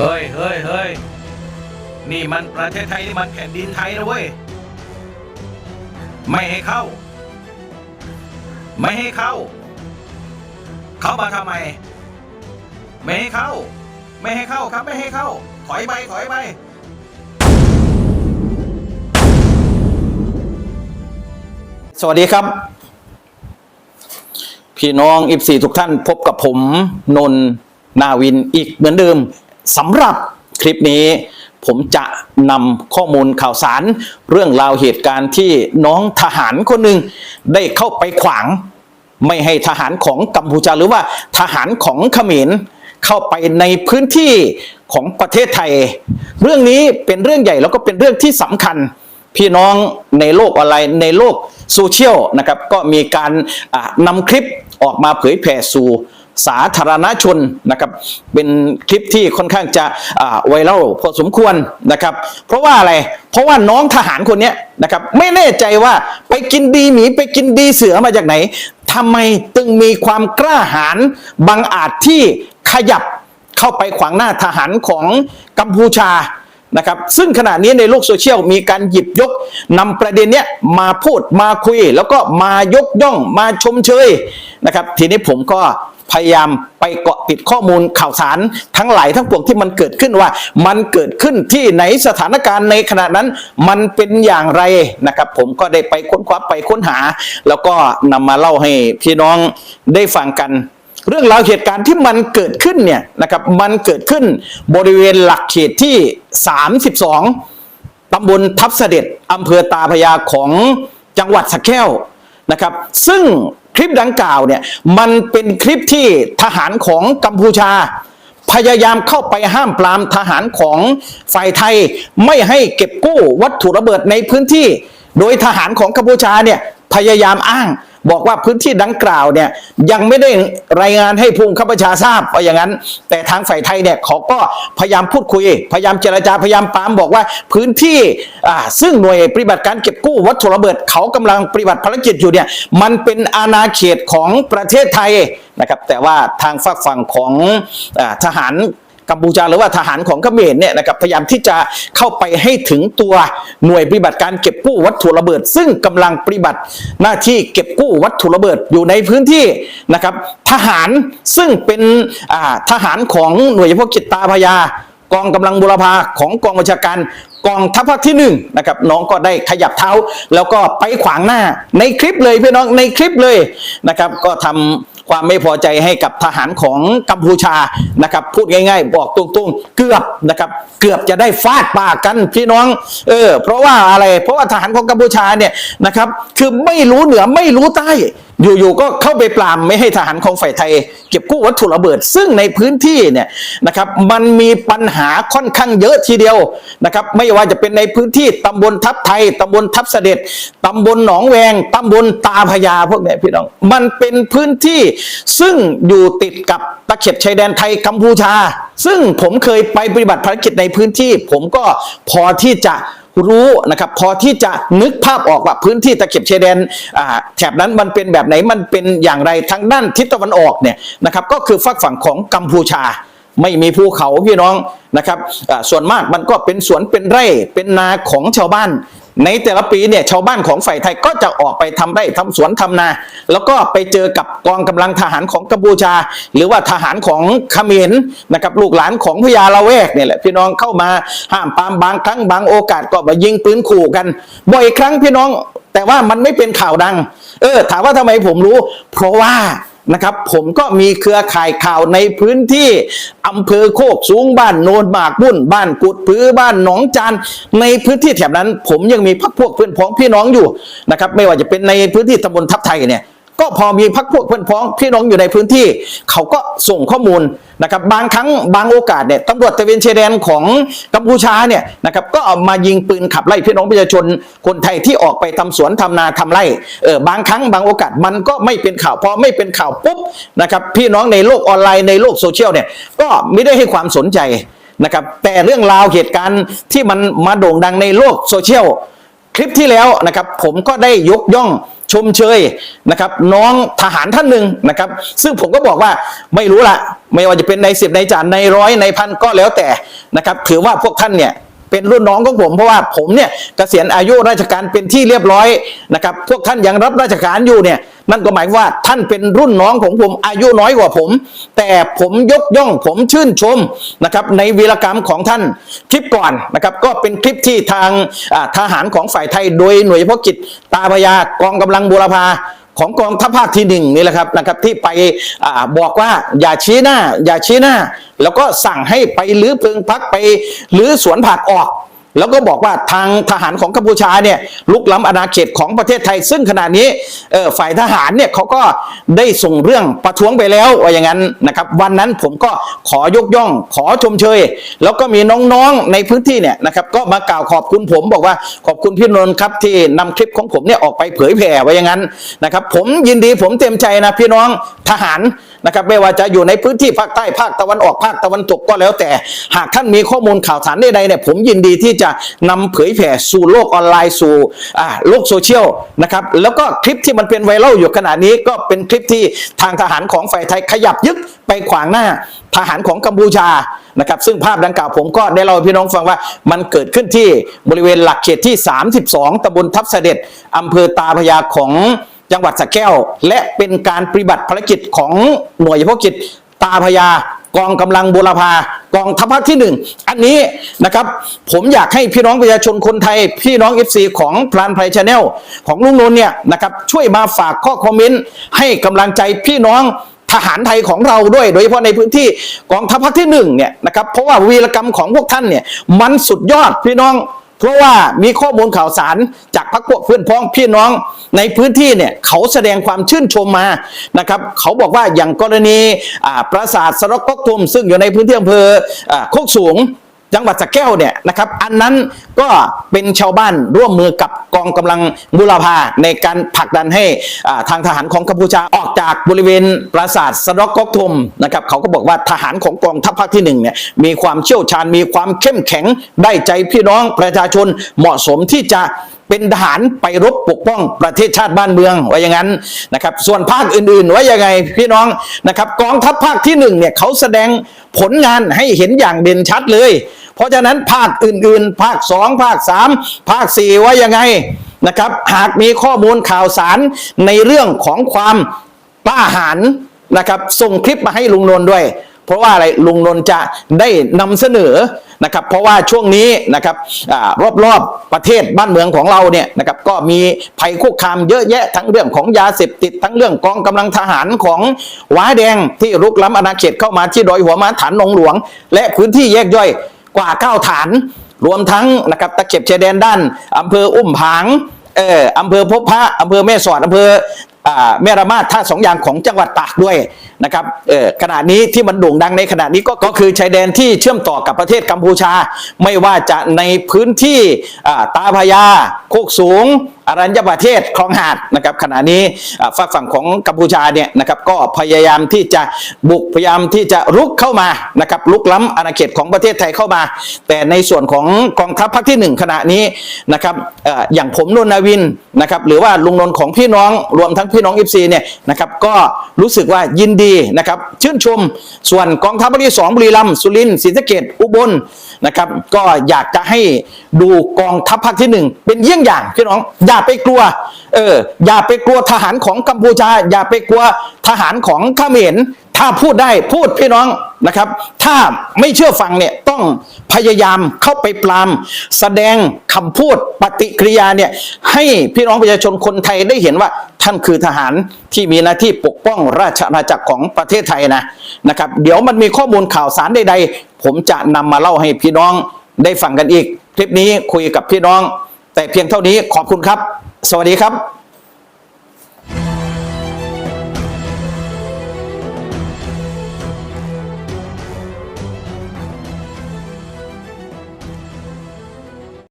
เฮ้ยเฮ้ยเฮ้ยนี่มันประเทศไทยนี่มันแผ่นดินไทยนะเว้ย ไม่ให้เข้า ไม่ให้เข้า เข้ามาทำไม ไม่ให้เข้า ไม่ให้เข้าครับไม่ให้เข้า ถอยไปถอยไปสวัสดีครับ พี่น้องอิฟซีทุกท่านพบกับผม นนท์นาวินอีกเหมือนเดิม สำหรับคลิปนี้ผมจะนำข้อมูลข่าวสาร เรื่องราวเหตุการณ์ที่น้องทหารคนหนึ่งได้เข้าไปขวาง ไม่ให้ทหารของกัมพูชาหรือว่าทหารของเขมรเข้าไปในพื้นที่ของประเทศไทย เรื่องนี้เป็นเรื่องใหญ่แล้วก็เป็นเรื่องที่สำคัญพี่น้องในโลกออนไลน์ในโลกโซเชียลนะครับก็มีการนำคลิปออกมาเผยแผ่สู่ สาธารณชนนะครับเป็นคลิปที่ค่อนข้างจะไวรัลพอสมควรนะครับ เพราะว่าอะไรเพราะว่าน้องทหารคนนี้นะครับไม่แน่ใจว่าไปกินดีหมีไปกินดีเสือมาจากไหนทำไมตึงมีความกล้าหาญบังอาจที่ขยับเข้าไปขวางหน้าทหารของกัมพูชานะครับ ซึ่งขณะนี้ในโลกโซเชียลมีการหยิบยกนำประเด็นเนี้ยมาพูดมาคุย แล้วก็มายกย่องมาชมเชยนะครับ ทีนี้ผมก็ พยายามไปเกาะติดข้อมูลข่าวสารทั้งหลายทั้งปวงที่มันเกิดขึ้นว่า มันเกิดขึ้นที่ไหนสถานการณ์ในขณะนั้น มันเป็นอย่างไรนะครับ ผมก็ได้ไปค้นคว้าไปค้นหา แล้วก็นำมาเล่าให้พี่น้องได้ฟังกันเรื่องราวเหตุการณ์ที่มันเกิดขึ้นเนี่ยนะครับ มันเกิดขึ้นบริเวณหลักเขตที่ 32 ตำบลทับเสด็จอำเภอตาพยาของจังหวัดสะแก้วนะครับ ซึ่ง คลิปดังกล่าวเนี่ยมันเป็นคลิปที่ทหารของกัมพูชา พยายามเข้าไปห้ามปรามทหารของฝ่ายไทยไม่ให้เก็บกู้วัตถุระเบิดในพื้นที่ โดยทหารของกัมพูชาเนี่ยพยายามอ้าง บอกว่าพื้นที่ดังกล่าวเนี่ยยังไม่ได้รายงานให้ภูมิข้าราชาทราบว่าอย่างนั้น แต่ทางฝ่ายไทยเนี่ยเขาก็พยายามพูดคุย พยายามเจรจาพยายามปามบอกว่าพื้นที่อ่าซึ่งหน่วยปฏิบัติการเก็บกู้วัตถุระเบิดเขากำลังปฏิบัติภารกิจอยู่เนี่ยมันเป็นอาณาเขตของประเทศไทยนะครับแต่ว่าทางฝั่งของอทหาร กัมพูชาหรือว่าทหารของเขมรเนี่ยนะครับพยายามที่จะเข้าไปให้ถึงตัวหน่วยปฏิบัติการเก็บกู้วัตถุระเบิด ซึ่งกำลังปฏิบัติหน้าที่เก็บกู้วัตถุระเบิดอยู่ในพื้นที่นะครับทหารซึ่งเป็นทหารของหน่วยเฉพาะกิจตาพยากองกำลังบุรพาของกองบัญชาการกองทัพภาคที่หนึ่งนะครับน้องก็ได้ขยับเท้า แล้วก็ไปขวางหน้าในคลิปเลยพี่น้องในคลิปเลยนะครับก็ทำ ความไม่พอใจให้กับทหารของกัมพูชานะครับ พูดง่าย ๆ บอกตรงๆ เกือบนะครับ เกือบจะได้ฟาดปากกันพี่น้อง เออ เพราะว่าอะไร เพราะว่าทหารของกัมพูชาเนี่ยนะครับ คือไม่รู้เหนือไม่รู้ใต้ อยู่ๆก็เข้าไปปรามไม่ให้ทหารของฝ่ายไทย เก็บกู้วัตถุระเบิด ซึ่งในพื้นที่เนี่ยนะครับมันมีปัญหาค่อนข้างเยอะทีเดียวนะครับไม่ว่าจะเป็นในพื้นที่ตำบลทับไทยตำบลทับเสด็จตำบลหนองแวงตำบลตาพยาพวกนี้พี่น้องมันเป็นพื้นที่ซึ่งอยู่ติดกับตะเข็บชายแดนไทยกัมพูชา ซึ่งผมเคยไปปฏิบัติภารกิจในพื้นที่ ผมก็พอที่จะ รู้นะครับพอที่จะนึกภาพออกว่าพื้นที่ตะเข็บชายแดนแถบนั้นมันเป็นแบบไหนมันเป็นอย่างไรทางด้านทิศตะวันออกเนี่ยนะครับก็คือฝักฝั่งของกัมพูชา ไม่มีภูเขาพี่น้องนะครับส่วนมากมันก็เป็นสวนเป็นไร่เป็นนาของชาวบ้าน ในแต่ละปีเนี่ยชาวบ้านของฝ่ายไทยก็จะออกไปทำไร่ทำสวนทำนา แล้วก็ไปเจอกับกองกำลังทหารของกัมพูชา หรือว่าทหารของเขมรนะครับลูกหลานของพญาละแวกเนี่ยแหละพี่น้องเข้ามาห้ามปามบางครั้งบางโอกาสก็มายิงปืนขู่กัน บ่อยครั้งพี่น้องแต่ว่ามันไม่เป็นข่าวดัง เออ ถามว่าทำไมผมรู้ เพราะว่า นะครับ ผมก็มีเครือข่ายข่าวในพื้นที่อำเภอโคกสูงบ้านโนนหมากบุ่นบ้านกุดพื้บ้านหนองจันในพื้นที่แถบนั้น ผมยังมีพักพวกเพื่อนพ้องพี่น้องอยู่นะครับ ไม่ว่าจะเป็นในพื้นที่ตำบลทับไทยเนี่ย ก็พอมีพักพวกเพื่อนพ้องพี่น้องอยู่ในพื้นที่ เขาก็ส่งข้อมูลนะครับบางครั้งบางโอกาสเนี่ยตำรวจตะเวนชายแดนของกัมพูชาเนี่ยนะครับก็เอามายิงปืนขับไล่พี่น้องประชาชนคนไทยที่ออกไปทำสวนทำนาทำไร่เออบางครั้งบางโอกาสมันก็ไม่เป็นข่าวพอไม่เป็นข่าวปุ๊บนะครับพี่น้องในโลกออนไลน์ในโลกโซเชียลเนี่ยก็ไม่ได้ให้ความสนใจนะครับแต่เรื่องราวเหตุการณ์ที่มันมาโด่งดังในโลกโซเชียลคลิปที่แล้วนะครับผมก็ได้ยกย่อง ชมเชยนะครับ น้องทหารท่านหนึ่งนะครับ ซึ่งผมก็บอกว่าไม่รู้ละไม่ว่าจะเป็นในสิบในจานในร้อยในพันก็แล้วแต่นะครับ ถือว่าพวกท่านเนี่ย เป็นรุ่นน้องของผม เพราะว่าผมเนี่ยเกษียณอายุราชการเป็นที่เรียบร้อยนะครับพวกท่านยังรับราชการอยู่เนี่ยนั่นก็หมายว่าท่านเป็นรุ่นน้องของผมอายุน้อยกว่าผม แต่ผมยกย่องผมชื่นชมนะครับในวีรกรรมของท่านคลิปก่อนนะครับก็เป็นคลิปที่ทางทหารของฝ่ายไทยโดยหน่วยเฉพาะกิจตาพยากองกำลังบูรพา ของกองทัพภาคที่หนึ่งนี่แหละครับนะครับที่ไปอบอกว่าอย่าชี้หน้า อย่าชี้หน้า แล้วก็สั่งให้ไปลื้อเพิงพักไปลื้อสวนผักออก แล้วก็บอกว่าทางทหารของกัมพูชาเนี่ยลุกล้ำอาณาเขตของประเทศไทย ซึ่งขณะนี้ฝ่ายทหารเนี่ยเขาก็ได้ส่งเรื่องประท้วงไปแล้วว่าอย่างนั้นนะครับ วันนั้นผมก็ขอยกย่องขอชมเชย แล้วก็มีน้องๆในพื้นที่เนี่ยนะครับก็มากล่าวขอบคุณผมบอกว่าขอบคุณพี่นนท์ครับที่นำคลิปของผมเนี่ยออกไปเผยแผ่ไว้อย่างนั้นนะครับ ผมยินดีผมเต็มใจนะพี่น้องทหาร นะครับไม่ว่าจะอยู่ในพื้นที่ภาคใต้ภาคตะวันออกภาคตะวันตกก็แล้วแต่ หากท่านมีข้อมูลข่าวสารใดๆเนี่ยผมยินดีที่จะนำเผยแผ่สู่โลกออนไลน์สู่อ่าโลกโซเชียลนะครับแล้วก็คลิปที่มันเป็นไวรัลอยู่ขณะนี้ก็เป็นคลิปที่ทางทหารของฝ่ายไทยขยับยึกไปขวางหน้าทหารของกัมพูชานะครับซึ่งภาพดังกล่าวผมก็ได้เล่าให้พี่น้องฟังว่ามันเกิดขึ้นที่บริเวณหลักเขตที่ 32ตำบลทับเสด็จอำเภอตาพยาของ จังหวัดสระแก้ว และเป็นการปฏิบัติภารกิจของหน่วยเฉพาะกิจตาพยากองกำลังบุรพากองทัพภาคที่หนึ่งอันนี้นะครับ ผมอยากให้พี่น้องประชาชนคนไทย พี่น้อง FC ของพลานไพรชาแนลของลุงนนเนี่ยนะครับช่วยมาฝากข้อคอมเมนต์ให้กำลังใจพี่น้องทหารไทยของเราด้วย โดยเฉพาะในพื้นที่กองทัพภาคที่หนึ่งเนี่ยนะครับเพราะว่าวีรกรรมของพวกท่านเนี่ยมันสุดยอดพี่น้อง เพราะว่ามีข้อมูลข่าวสารจากพรรคพวกเพื่อนพ้องพี่น้องในพื้นที่เนี่ยเขาแสดงความชื่นชมมานะครับเขาบอกว่าอย่างกรณีอ่าปราสาทสระกกทุมซึ่งอยู่ในพื้นที่อำเภอโคกสูง จังหวัดสระแก้วเนี่ยนะครับอันนั้นก็เป็นชาวบ้านร่วมมือกับกองกำลังบุรพาในการผลักดันให้ทางทหารของกัมพูชาออกจากบริเวณปราสาทสรกกทุมนะครับเขาก็บอกว่าทหารของกองทัพภาคที่หนึ่งเนี่ยมีความเชี่ยวชาญมีความเข้มแข็งได้ใจพี่น้องประชาชนเหมาะสมที่จะเป็นทหารไปรบปกป้องประเทศชาติบ้านเมืองไว่าอย่างนั้นนะครับ ส่วนภาคอื่นๆไว่ายังไงพี่น้องนะครับ กองทัพภาคที่หนึ่งเนี่ยเขาแสดงผลงานให้เห็นอย่างเด่นชัดเลย เพราะฉะนั้นภาคอื่นๆ ภาคสองภาคสามภาคสี่ว่ายังไงนะครับ หากมีข้อมูลข่าวสารในเรื่องของความกล้าหาญนะครับส่งคลิปมาให้ลุงนนท์ด้วย เพราะว่าอะไรลุงนนท์จะได้นำเสนอนะครับเพราะว่าช่วงนี้นะครับอรอบๆประเทศบ้านเมืองของเราเนี่ยนะครับก็มีภัยคุกคามเยอะแยะทั้งเรื่องของยาเสพติด ทั้งเรื่องกองกำลังทหารของว้าแดงที่รุกล้ำอาณาเขตเข้ามาที่ดอยหัวม้าฐานหนองหลวง และพื้นที่แยกย่อย กว่าเก้าฐาน รวมทั้งนะครับตะเข็บชายแดนด้านอำเภออุ้มผางเอออำเภอพบพระอำเภอแม่สอดอำเภออ่แม่ระมาดท่าสองอย่างของจังหวัดตากด้วยนะครับเออขณะนี้ที่มันโด่งดังในขณะนี้ก็ก็คือชายแดนที่เชื่อมต่อกับประเทศกัมพูชา ไม่ว่าจะในพื้นที่อ่าตาพยาโคกสูง อรัญญประเทศคลองหาดนะครับขณะนี้อ่ายฝั่งของกัมพูชาเนี่ยนะครับก็พยายามที่จะบุกพยายามที่จะรุกเข้ามานะครับลุกล้ำอาณาเขตของประเทศไทยเข้ามา แต่ในส่วนของกองทัพภาคที่หนึ่งขณะนี้นะครับออย่างผมนนนาวินนะครับหรือว่าลุงนนท์ของพี่น้องรวมทั้งพี่น้องอิฟซีเนี่ยนะครับก็รู้สึกว่ายินดีนะครับชื่นชมส่วนกองทัพภาคที่สองบุรีรัมย์สุรินทร์ศรีสะเกดอุบล นะครับ ก็อยากจะให้ดูกองทัพภาคที่หนึ่งเป็นเยี่ยงอย่างพี่น้อง อย่าไปกลัว เออ อย่าไปกลัวทหารของกัมพูชา อย่าไปกลัวทหารของเขมร ถ้าพูดได้พูดพี่น้องนะครับ ถ้าไม่เชื่อฟังเนี่ยต้องพยายามเข้าไปปราม แสดงคำพูดปฏิกิริยาเนี่ยให้พี่น้องประชาชนคนไทยได้เห็นว่าท่านคือทหารที่มีหน้าที่ปกป้องราชอาณาจักรของประเทศไทยนะนะครับ เดี๋ยวมันมีข้อมูลข่าวสารใดๆ ผมจะนำมาเล่าให้พี่น้องได้ฟังกันอีก คลิปนี้คุยกับพี่น้อง แต่เพียงเท่านี้ขอบคุณครับ สวัสดีครับ